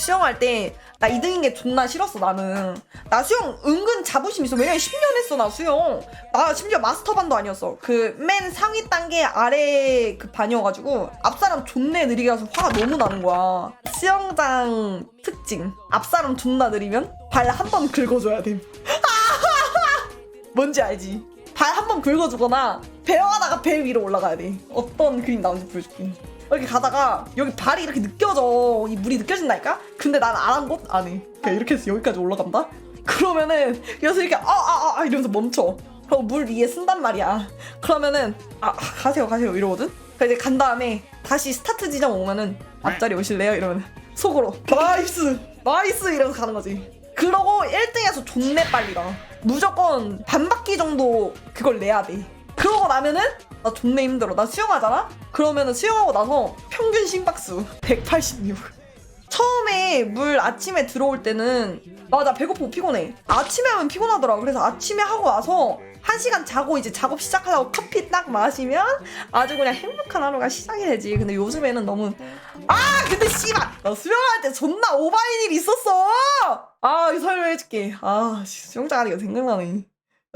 수영할 때 나 2등인 게 존나 싫었어 나는. 나 수영 은근 자부심 있어. 왜냐면 10년 했어 나 수영. 나 심지어 마스터 반도 아니었어. 그 맨 상위 단계 아래 그 반이어가지고 앞사람 존내 느리게 가서 화가 너무 나는 거야. 수영장 특징. 앞사람 존나 느리면 발 한 번 긁어줘야 돼. 뭔지 알지? 발 한 번 긁어주거나 배워가다가 배 위로 올라가야 돼. 어떤 그림 나오는지 보여줄게 이렇게 가다가 여기 발이 이렇게 느껴져 이 물이 느껴진다니까? 근데 난 안 한 곳 안 해. 그냥 이렇게 해서 여기까지 올라간다? 그러면은 여기서 이렇게 아아 아 아, 이러면서 멈춰. 그리고 물 위에 쓴단 말이야. 그러면은 아 가세요 가세요 이러거든? 그래서 이제 간 다음에 다시 스타트 지점 오면은 앞자리 오실래요? 이러면 속으로 나이스 나이스 이러면서 가는 거지. 그러고 1등에서 존내 빨리 가. 무조건 반 바퀴 정도 그걸 내야 돼. 그러고 나면은 나 존내 힘들어. 나 수영하잖아? 그러면은 수영하고 나서 평균 심박수 186. 처음에 물 아침에 들어올 때는 맞아 배고프고 피곤해. 아침에 하면 피곤하더라. 그래서 아침에 하고 와서 한 시간 자고 이제 작업 시작하려고 커피 딱 마시면 아주 그냥 행복한 하루가 시작이 되지. 근데 요즘에는 너무 아 근데 씨발 나 수영할 때 존나 오바인 일 있었어. 아 설명해줄게. 아 씨, 수영장 하니까 생각나네.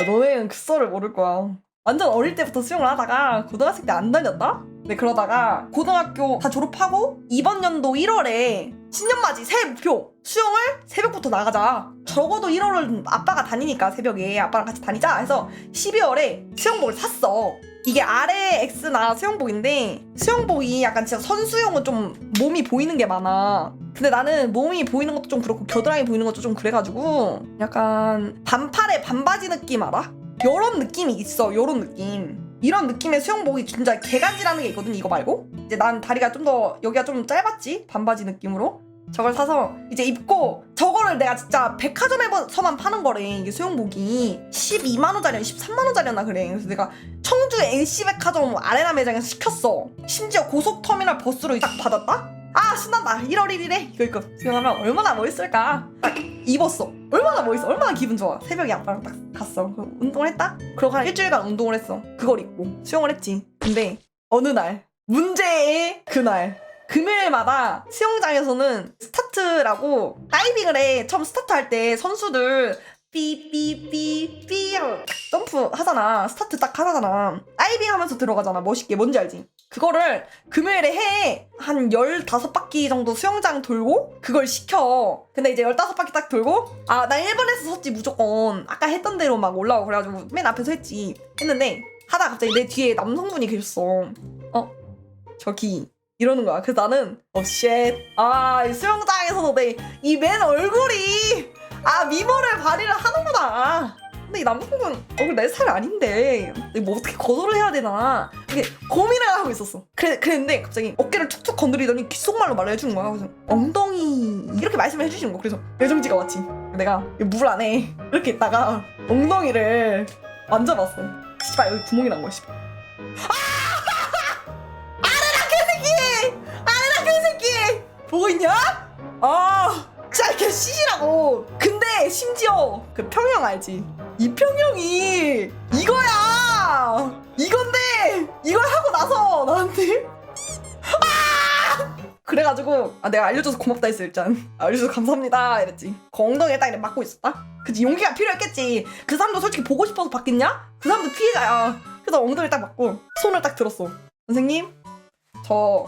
야, 너네는 그 썰을 모를 거야. 완전 어릴 때부터 수영을 하다가 고등학생 때 안 다녔다? 근데 그러다가 고등학교 다 졸업하고 이번 연도 1월에 신년맞이 새해 목표 수영을 새벽부터 나가자 적어도 1월은 아빠가 다니니까 새벽에 아빠랑 같이 다니자 해서 12월에 수영복을 샀어 이게 아래 X나 수영복인데 수영복이 약간 진짜 선수용은 좀 몸이 보이는 게 많아 근데 나는 몸이 보이는 것도 좀 그렇고 겨드랑이 보이는 것도 좀 그래가지고 약간 반팔에 반바지 느낌 알아? 요런 느낌이 있어 요런 느낌. 이런 느낌의 수영복이 진짜 개간지라는 게 있거든 이거 말고. 이제 난 다리가 좀 더 여기가 좀 짧았지? 반바지 느낌으로. 저걸 사서 이제 입고 저거를 내가 진짜 백화점에서만 파는 거래 이게 수영복이. 12만 원짜리 13만 원짜리였나 그래. 그래서 내가 청주 NC 백화점 아레나 매장에서 시켰어. 심지어 고속터미널 버스로 딱 받았다? 아 신난다. 1월 1일에 이거 입고 수영하면 얼마나 멋있을까? 딱 입었어. 얼마나 멋있어. 얼마나 기분 좋아. 새벽에 아빠랑 딱 갔어. 운동을 했다? 그러고 한 일주일간 운동을 했어. 그걸 입고 수영을 했지. 근데 어느 날 문제의 그날 금요일마다 수영장에서는 스타트라고 다이빙을 해. 처음 스타트 할 때 선수들 삐삐삐삐 점프 하잖아. 스타트 딱 하잖아. 다이빙 하면서 들어가잖아. 멋있게. 뭔지 알지 그거를 금요일에 해. 한 15바퀴 정도 수영장 돌고 그걸 시켜. 근데 이제 15바퀴 딱 돌고 아 나 1번에서 섰지 무조건. 아까 했던 대로 막 올라오고 그래가지고 맨 앞에서 했지. 했는데 하다가 갑자기 내 뒤에 남성분이 계셨어. 어? 저기. 이러는 거야. 그래서 나는 어쉣 아 수영장에서도 내 이 맨 얼굴이 아 미모를 발휘를 하는구나 근데 이 남성분 얼굴 내 스타일 아닌데 뭐 어떻게 거절을 해야 되나 이게 고민을 하고 있었어 그래, 그랬는데 갑자기 어깨를 툭툭 건드리더니 귓속말로 말을 해주는 거야 그래서 엉덩이 이렇게 말씀을 해주시는 거야 그래서 애정지가 왔지 내가 물 안에 이렇게 있다가 엉덩이를 만져봤어 씨발 여기 구멍이 난 거야 씨발 개새끼! 아니라 개새끼! 보고 있냐? 아, 진짜 이렇게 시시라고. 근데 심지어 그 평형 알지? 이 평형이 이거야. 이건데! 이걸 하고 나서 나한테? 아! 그래가지고 아, 내가 알려줘서 고맙다 했어 일단. 알려줘서 감사합니다 이랬지. 그 엉덩이에 딱 이렇게 맞고 있었다? 그치 용기가 필요했겠지. 그 사람도 솔직히 보고 싶어서 받겠냐? 그 사람도 피해자야 그래서 엉덩이를 딱 맞고 손을 딱 들었어. 선생님 저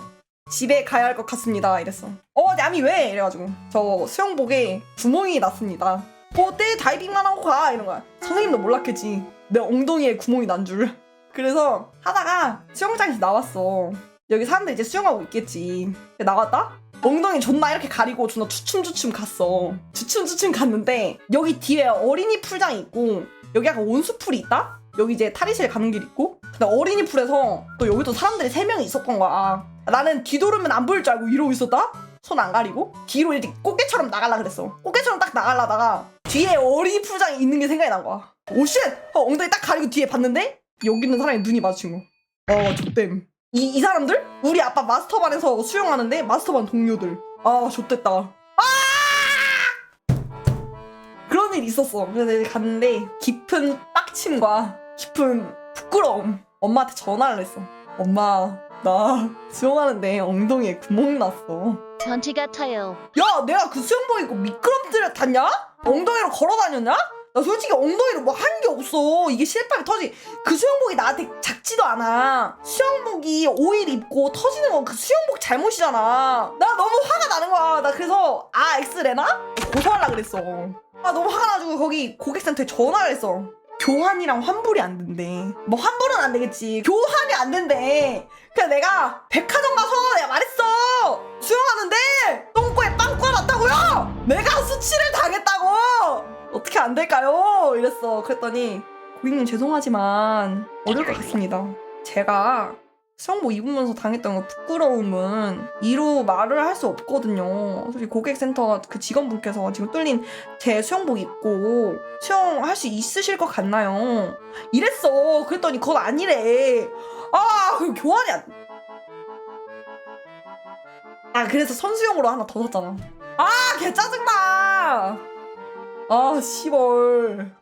집에 가야 할 것 같습니다 이랬어. 어 냠이 왜? 이래가지고. 저 수영복에 구멍이 났습니다. 뭐 어때 다이빙만 하고 가! 이런 거야. 선생님도 몰랐겠지. 내 엉덩이에 구멍이 난 줄. 그래서 하다가 수영장에서 나왔어. 여기 사람들 이제 수영하고 있겠지. 나왔다? 엉덩이 존나 이렇게 가리고 존나 주춤주춤 갔어. 주춤주춤 갔는데 여기 뒤에 어린이 풀장이 있고 여기 약간 온수풀이 있다? 여기 이제 탈의실 가는 길 있고 근데 어린이 풀에서 또 여기도 사람들이 세 명이 있었던 거야. 나는 뒤돌으면 안 보일 줄 알고 이러고 있었다? 손 안 가리고 뒤로 이렇게 꽃게처럼 나갈라 그랬어. 꽃게처럼 딱 나갈라다가 뒤에 어린이 풀장이 있는 게 생각이 난 거야. 오쉣 어, 엉덩이 딱 가리고 뒤에 봤는데 여기 있는 사람이 눈이 마주친 거어 좆댐. 이, 이 사람들? 우리 아빠 마스터반에서 수영하는데 마스터반 동료들. 아 좆됐다. 아! 그런 일이 있었어. 그래서 이제 갔는데 깊은 빡침과 깊은 부끄러움. 엄마한테 전화를 했어. 엄마 나 수영하는데 엉덩이에 구멍 났어. 변태 같아요. 야, 내가 그 수영복 입고 미끄럼틀에 탔냐? 엉덩이로 걸어 다녔냐? 나 솔직히 엉덩이로 뭐 한 게 없어. 이게 실밥이 터지. 그 수영복이 나한테 작지도 않아. 수영복이 오일 입고 터지는 건 그 수영복 잘못이잖아. 나 너무 화가 나는 거야. 나 그래서 아 엑스레나? 고소하려 그랬어. 아 너무 화가 나가지고 거기 고객센터에 전화를 했어. 교환이랑 환불이 안 된대. 뭐 환불은 안 되겠지. 교환이 안 된대. 그래서 내가 백화점 가서 내가 말했어. 수영하는데 똥꼬에 빵꾸가 났다고요. 어떻게 안 될까요? 이랬어. 그랬더니 고객님 죄송하지만 어려울 것 같습니다. 제가 수영복 입으면서 당했던 그 부끄러움은 이로 말을 할 수 없거든요. 솔직히 고객센터 그 직원분께서 지금 뚫린 제 수영복 입고 수영할 수 있으실 것 같나요? 이랬어. 그랬더니 그건 아니래. 아, 그 교환이 안. 아, 그래서 선수용으로 하나 더 샀잖아. 아, 개 짜증나. 아, 시벌.